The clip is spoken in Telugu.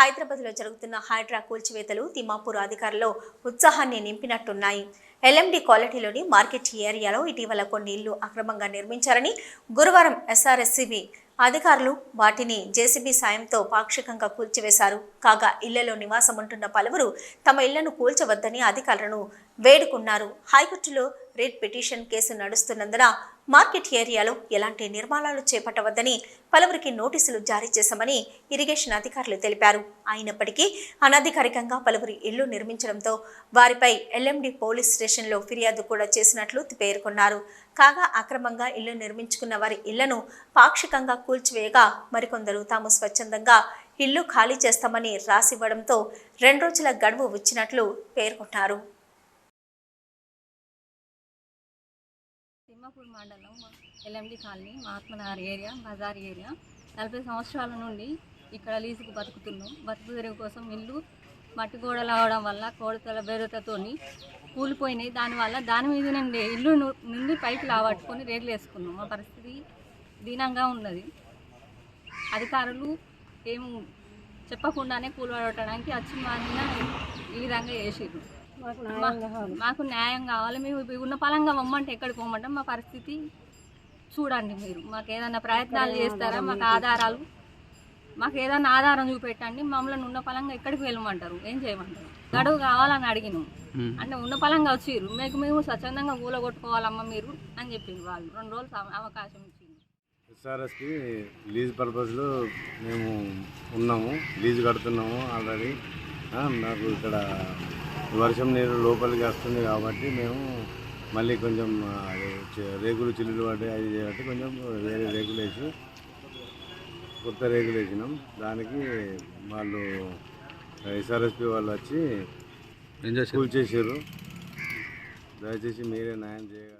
హైదరాబాద్లో జరుగుతున్న హైడ్రా కూల్చివేతలు తిమ్మాపూర్ అధికారుల్లో ఉత్సాహాన్ని నింపినట్టున్నాయి. ఎల్ఎండి క్వాలిటీలోని మార్కెట్ ఏరియాలో ఇటీవల కొన్ని ఇళ్ళు అక్రమంగా నిర్మించారని గురువారం ఎస్ఆర్ఎస్సిబి అధికారులు వాటిని జేసీబీ సాయంతో పాక్షికంగా కూల్చివేశారు. కాగా ఇళ్ళలో నివాసం ఉంటున్న పలువురు తమ ఇళ్ళను కూల్చవద్దని అధికారులను వేడుకున్నారు. హైకోర్టులో రిట్ పిటిషన్ కేసు నడుస్తున్నందున మార్కెట్ ఏరియాలో ఎలాంటి నిర్మాణాలు చేపట్టవద్దని పలువురికి నోటీసులు జారీ చేశామని ఇరిగేషన్ అధికారులు తెలిపారు. అయినప్పటికీ అనధికారికంగా పలువురి ఇళ్ళు నిర్మించడంతో వారిపై ఎల్ఎండి పోలీస్ స్టేషన్లో ఫిర్యాదు కూడా చేసినట్లు పేర్కొన్నారు. కాగా అక్రమంగా ఇల్లు నిర్మించుకున్న వారి ఇళ్ళను పాక్షికంగా కూల్చివేయగా మరికొందరు తాము స్వచ్ఛందంగా ఇల్లు ఖాళీ చేస్తామని రాసివ్వడంతో రెండు రోజుల గడువు వచ్చినట్లు పేర్కొన్నారు తిమ్మాపూర్ మండలం ఎల్ఎండి కాలనీ మహాత్మనగర్ ఏరియా బజార్ ఏరియా. నలభై సంవత్సరాల నుండి ఇక్కడ లీజుకు బతుకుతున్నాం. బతుకు తెరుగు కోసం ఇల్లు మట్టి గోడలు అవడం వల్ల కోడతల బెరతతో కూలిపోయినాయి. దానివల్ల దాని మీద నుండి ఇల్లు నుండి పైకి లావట్టుకొని రేట్లు వేసుకున్నాం. మా పరిస్థితి దీనంగా ఉన్నది. అధికారులు ఏం చెప్పకుండానే కూలబడటానికి వచ్చి మా మీద ఈ విధంగా చేసిర్రు మాకు న్యాయం కావాలి. మేము ఇప్పుడు ఉన్న పలంగా పొమ్మంటే ఎక్కడికి పోమంటాం? మా పరిస్థితి చూడండి మీరు. మాకు ఏదైనా ప్రయత్నాలు చేస్తారా? మాకు ఆధారాలు? మాకు ఏదైనా ఆధారం చూపెట్టండి. మమ్మల్ని ఉన్న పలంగా ఎక్కడికి వెళ్ళమంటారు? ఏం చేయమంటారు? గడువు కావాలని అడిగినాం. అంటే ఉన్న పలంగా వచ్చిర్రు. మీకు మేము స్వచ్ఛందంగా కూల కొట్టుకోవాలమ్మా మీరు అని చెప్పింది వాళ్ళు. రెండు రోజులు అవకాశం ఇచ్చింది ఎస్ఆర్ఎస్కి లీజ్ పర్పస్లో మేము ఉన్నాము. లీజ్ కడుతున్నాము ఆల్రెడీ మాకు ఇక్కడ వర్షం నీరు లోపలికి వస్తుంది కాబట్టి మేము మళ్ళీ కొంచెం రేకులు చిల్లులు పడి అది చేయబట్టి కొంచెం వేరే రేకులు వేసి కొత్త రేకులు వేసినాం. దానికి వాళ్ళు ఎస్ఆర్ఎస్పి వాళ్ళు వచ్చి కూల్ చేసారు దయచేసి మీరే న్యాయం చేయాలి.